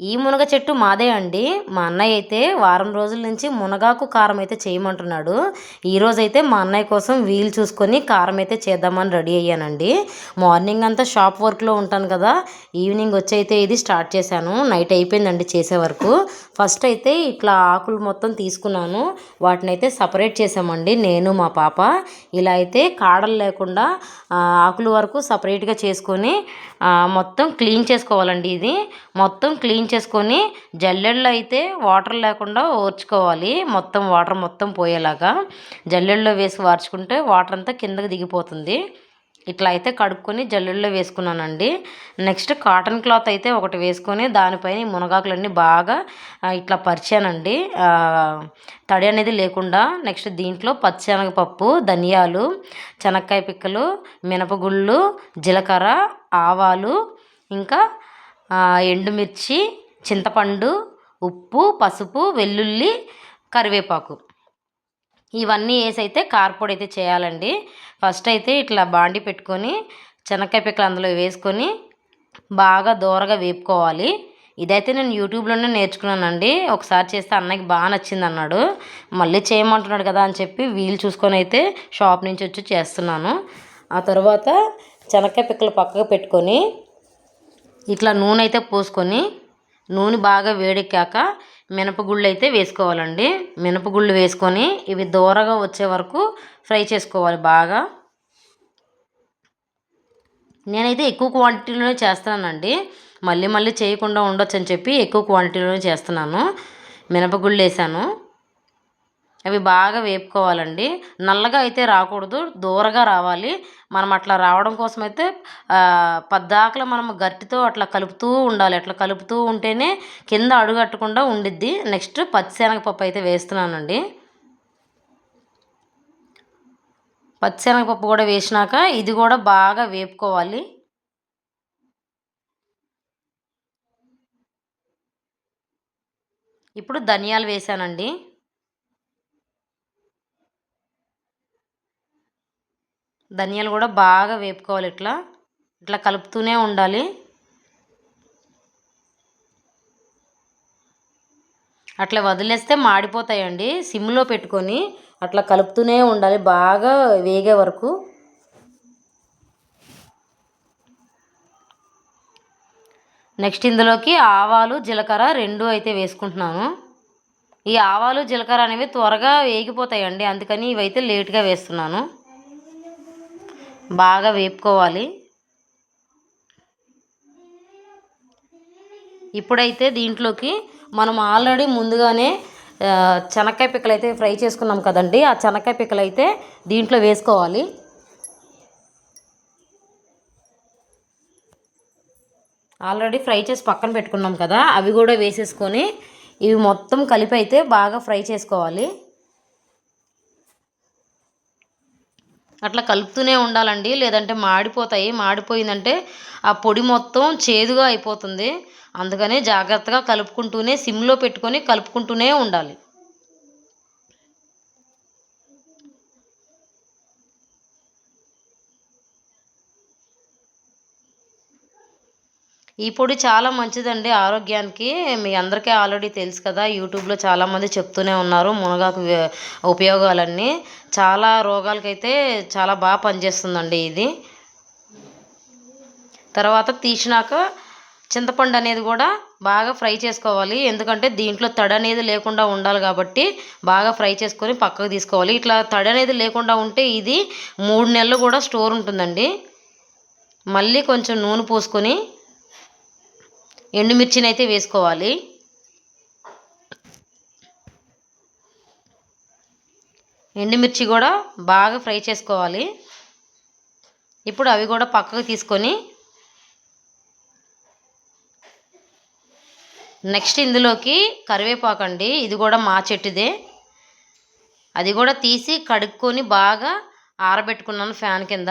ఈ మునగ చెట్టు మాదే అండి. మా అన్నయ్య అయితే వారం రోజుల నుంచి మునగాకు కారం అయితే చేయమంటున్నాడు. ఈరోజైతే అయితే మా అన్నయ్య కోసం వీలు చూసుకొని కారం అయితే చేద్దామని రెడీ అయ్యానండి. మార్నింగ్ అంతా షాప్ వర్క్లో ఉంటాను కదా ఈవినింగ్ వచ్చి అయితే ఇది స్టార్ట్ చేశాను. నైట్ అయిపోయిందండి చేసే వరకు. ఫస్ట్ అయితే ఇట్లా ఆకులు మొత్తం తీసుకున్నాను. వాటిని అయితే సపరేట్ చేసామండి నేను మా పాప. ఇలా అయితే కాడలు లేకుండా ఆకులు ఆకుల వరకు సపరేట్గా చేసుకొని మొత్తం క్లీన్ చేసుకోవాలండి ఇది. మొత్తం క్లీన్ చేసుకొని జల్లెడలో అయితే వాటర్ లేకుండా ఓర్చుకోవాలి. మొత్తం వాటర్ మొత్తం పోయేలాగా జల్లెడలో వేసి వార్చుకుంటే వాటర్ అంతా కిందకి దిగిపోతుంది. ఇట్లా అయితే కడుక్కొని జల్లుల్లో వేసుకున్నానండి. నెక్స్ట్ కాటన్ క్లాత్ అయితే ఒకటి వేసుకొని దానిపైన మునగాకులన్నీ బాగా ఇట్లా పరిచానండి. తడి అనేది లేకుండా నెక్స్ట్ దీంట్లో పచ్చిశనగపప్పు ధనియాలు చెనక్కాయ పిక్కలు మినపగుళ్ళు జీలకర్ర ఆవాలు ఇంకా ఎండుమిర్చి చింతపండు ఉప్పు పసుపు వెల్లుల్లి కరివేపాకు. ఇవన్నీ వేసి అయితే కారపొడి అయితే చేయాలండి. ఫస్ట్ అయితే ఇట్లా బాండి పెట్టుకొని శనక్కాయ పిక్కలు అందులో వేసుకొని బాగా దూరగా వేపుకోవాలి. ఇదైతే నేను యూట్యూబ్లోనే నేర్చుకున్నానండి. ఒకసారి చేస్తే అన్నకి బాగా నచ్చింది అన్నాడు. మళ్ళీ చేయమంటున్నాడు కదా అని చెప్పి వీలు చూసుకొని అయితే షాప్ నుంచి వచ్చి చేస్తున్నాను. ఆ తర్వాత శనక్కాయ పిక్కలు పక్కకు పెట్టుకొని ఇట్లా నూనె అయితే పోసుకొని నూనె బాగా వేడెక్కాక మినపగుళ్ళు అయితే వేసుకోవాలండి. మినపగుళ్ళు వేసుకొని ఇవి దూరగా వచ్చే వరకు ఫ్రై చేసుకోవాలి బాగా. నేనైతే ఎక్కువ క్వాంటిటీలోనే చేస్తున్నానండి. మళ్ళీ మళ్ళీ చేయకుండా ఉండొచ్చు అని చెప్పి ఎక్కువ క్వాంటిటీలోనే చేస్తున్నాను. మినపగుళ్ళు వేసాను. అవి బాగా వేపుకోవాలండి. నల్లగా అయితే రాకూడదు దూరగా రావాలి. మనం అట్లా రావడం కోసం అయితే ఆ, మనం గట్టితో అట్లా కలుపుతూ ఉండాలి. అట్లా కలుపుతూ ఉంటేనే కింద అడుగట్టకుండా ఉండిద్ది. నెక్స్ట్ పచ్చిశనగపప్పు అయితే వేస్తున్నానండి. పచ్చిశనగపప్పు కూడా వేసినాక ఇది కూడా బాగా వేపుకోవాలి. ఇప్పుడు ధనియాలు వేసానండి. ధనియాలు కూడా బాగా వేపుకోవాలి ఇట్లా. ఇట్లా కలుపుతూనే ఉండాలి. అట్లా వదిలేస్తే మాడిపోతాయండి. సిమ్లో పెట్టుకొని అట్లా కలుపుతూనే ఉండాలి. బాగా వేగే వరకు. నెక్స్ట్ ఇందులోకి ఆవాలు జీలకర్ర రెండు అయితే వేసుకుంటున్నాను. ఈ ఆవాలు జీలకర్ర అనేవి త్వరగా వేగిపోతాయండి. అందుకని ఇవైతే లేట్గా వేస్తున్నాను. బాగా వేపుకోవాలి. ఇప్పుడైతే దీంట్లోకి మనం ఆల్రెడీ ముందుగానే చెనక్కాయ శనక్కాయ పిక్కలు అయితే ఫ్రై చేసుకున్నాం కదండి. ఆ చెనక్కాయ పిక్కలు అయితే దీంట్లో వేసుకోవాలి. ఆల్రెడీ ఫ్రై చేసి పక్కన పెట్టుకున్నాం కదా అవి కూడా వేసేసుకొని ఇవి మొత్తం కలిపి అయితే బాగా ఫ్రై చేసుకోవాలి. అట్లా కలుపుతూనే ఉండాలండి. లేదంటే మాడిపోతాయి. మాడిపోయిందంటే ఆ పొడి మొత్తం చేదుగా అయిపోతుంది. అందుకనే జాగ్రత్తగా కలుపుకుంటూనే సిమ్లో పెట్టుకొని కలుపుకుంటూనే ఉండాలి. ఈ పొడి చాలా మంచిదండి ఆరోగ్యానికి. మీ అందరికీ ఆల్రెడీ తెలుసు కదా యూట్యూబ్లో చాలామంది చెప్తూనే ఉన్నారు మునగాకు ఉపయోగాలన్నీ. చాలా రోగాలకైతే చాలా బాగా పనిచేస్తుందండి ఇది. తర్వాత తీసినాక చింతపండు అనేది కూడా బాగా ఫ్రై చేసుకోవాలి. ఎందుకంటే దీంట్లో తడి అనేది లేకుండా ఉండాలి కాబట్టి బాగా ఫ్రై చేసుకొని పక్కకు తీసుకోవాలి. ఇట్లా తడి అనేది లేకుండా ఉంటే ఇది మూడు నెలలు కూడా స్టోర్ ఉంటుందండి. మళ్ళీ కొంచెం నూనె పోసుకొని ఎండుమిర్చిని అయితే వేసుకోవాలి. ఎండుమిర్చి కూడా బాగా ఫ్రై చేసుకోవాలి. ఇప్పుడు అవి కూడా పక్కకు తీసుకొని నెక్స్ట్ ఇందులోకి కరివేపాకు అండి. ఇది కూడా మా చెట్టుదే. అది కూడా తీసి కడుక్కొని బాగా ఆరబెట్టుకున్నాను ఫ్యాన్ కింద.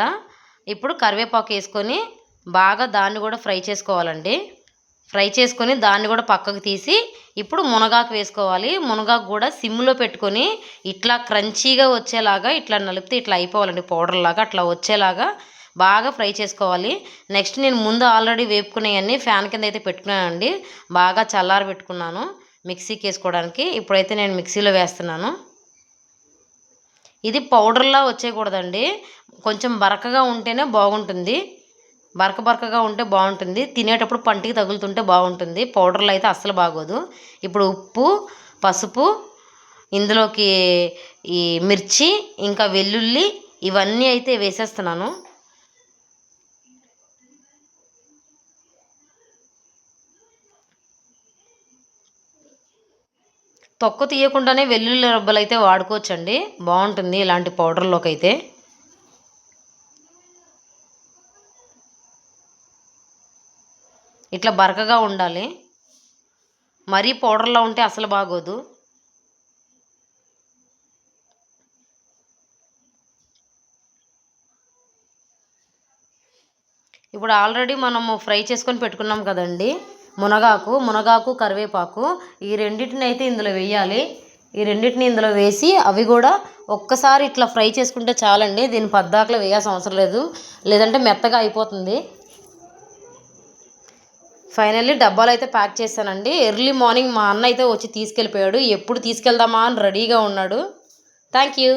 ఇప్పుడు కరివేపాకు వేసుకొని బాగా దాన్ని కూడా ఫ్రై చేసుకోవాలండి. ఫ్రై చేసుకొని దాన్ని కూడా పక్కకు తీసి ఇప్పుడు మునగాకు వేసుకోవాలి. మునగాకు కూడా సిమ్లో పెట్టుకొని ఇట్లా క్రంచీగా వచ్చేలాగా ఇట్లా నలిపితే ఇట్లా అయిపోవాలండి. పౌడర్ లాగా అట్లా వచ్చేలాగా బాగా ఫ్రై చేసుకోవాలి. నెక్స్ట్ నేను ముందు ఆల్రెడీ వేపుకునేవన్నీ ఫ్యాన్ కింద అయితే పెట్టుకున్నానండి. బాగా చల్లారి పెట్టుకున్నాను మిక్సీకి వేసుకోవడానికి. ఇప్పుడైతే నేను మిక్సీలో వేస్తున్నాను. ఇది పౌడర్లా వచ్చేయకూడదండి. కొంచెం బరకగా ఉంటేనే బాగుంటుంది. బరక బరకగా ఉంటే బాగుంటుంది. తినేటప్పుడు పంటికి తగులుతుంటే బాగుంటుంది. పౌడర్లో అయితే అస్సలు బాగోదు. ఇప్పుడు ఉప్పు పసుపు ఇందులోకి ఈ మిర్చి ఇంకా వెల్లుల్లి ఇవన్నీ అయితే వేసేస్తున్నాను. తొక్క తీయకుండానే వెల్లుల్లి రబ్బలు అయితే వాడుకోవచ్చండి. బాగుంటుంది ఇలాంటి పౌడర్లోకి అయితే ఇట్లా బరకగా ఉండాలి. మరీ పౌడర్లో ఉంటే అసలు బాగోదు. ఇప్పుడు ఆల్రెడీ మనము ఫ్రై చేసుకొని పెట్టుకున్నాం కదండి. మునగాకు మునగాకు కరివేపాకు ఈ రెండింటిని అయితే ఇందులో వేయాలి. ఈ రెండింటిని ఇందులో వేసి అవి కూడా ఒక్కసారి ఇట్లా ఫ్రై చేసుకుంటే చాలండి. దీని పద్దాకలో వేయాల్సిన అవసరం లేదు. లేదంటే మెత్తగా అయిపోతుంది. ఫైనల్లీ డబ్బాలు అయితే ప్యాక్ చేశానండి. ఎర్లీ మార్నింగ్ మా అన్న అయితే వచ్చి తీసుకెళ్ళిపోయాడు. ఎప్పుడు తీసుకెళ్దామా అని రెడీగా ఉన్నాడు. Thank you